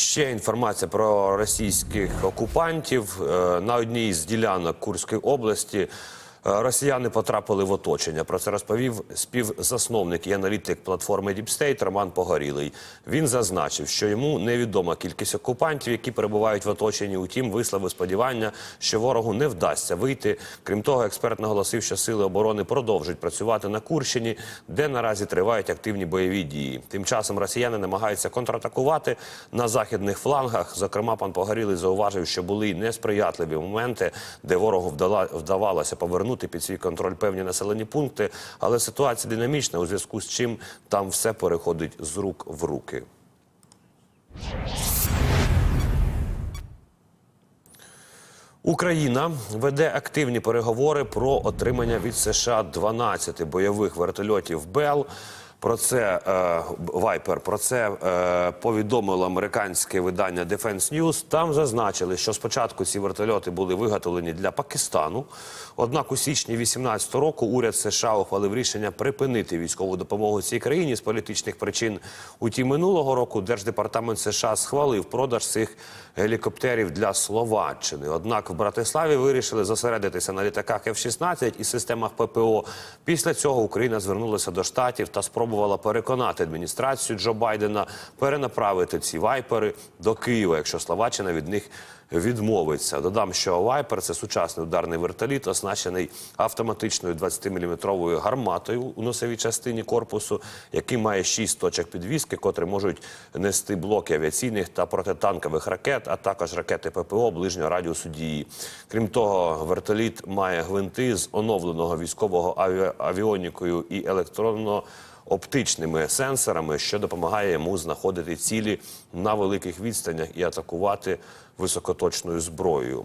Ще інформація про російських окупантів Е, на одній з ділянок Курської області. Е, Росіяни потрапили в оточення. Про це розповів співзасновник і аналітик платформи State Роман Погорілий. Він зазначив, що йому невідома кількість окупантів, які перебувають в оточенні. Утім, висловив сподівання, що ворогу не вдасться вийти. Крім того, експерт наголосив, що сили оборони продовжують працювати на Курщині, де наразі тривають активні бойові дії. Тим часом росіяни намагаються контратакувати на західних флангах. Зокрема, пан Погорілий зауважив, що були несприятливі моменти, де ворогу вдавалося повернути під свій контроль певні населені пункти. Але ситуація динамічна, у зв'язку з чим там все переходить з рук в руки. Україна веде активні переговори про отримання від США 12 бойових вертольотів Бел. Про це е, Вайпер. Про це е, повідомило американське видання Defense News. Там зазначили, що спочатку ці вертольоти були виготовлені для Пакистану. Однак у січні 2018 року уряд США ухвалив рішення припинити військову допомогу цій країні з політичних причин. Утім, минулого року Держдепартамент США схвалив продаж цих гелікоптерів для Словаччини. Однак в Братиславі вирішили зосередитися на літаках F-16 і системах ППО. Після цього Україна звернулася до штатів та спробувала переконати адміністрацію Джо Байдена перенаправити ці вайпери до Києва, якщо Словаччина від них відмовиться. Додам, що вайпер це сучасний ударний вертоліт, оснащений автоматичною 20-мм гарматою у носовій частині корпусу, який має 6 точок підвіски, котрі можуть нести блоки авіаційних та протитанкових ракет, а також ракети ППО ближнього радіусу дії. Крім того, вертоліт має гвинти з оновленого військового аві... авіонікою і електронно. Оптичними сенсорами, що допомагає йому знаходити цілі на великих відстанях і атакувати високоточною зброєю.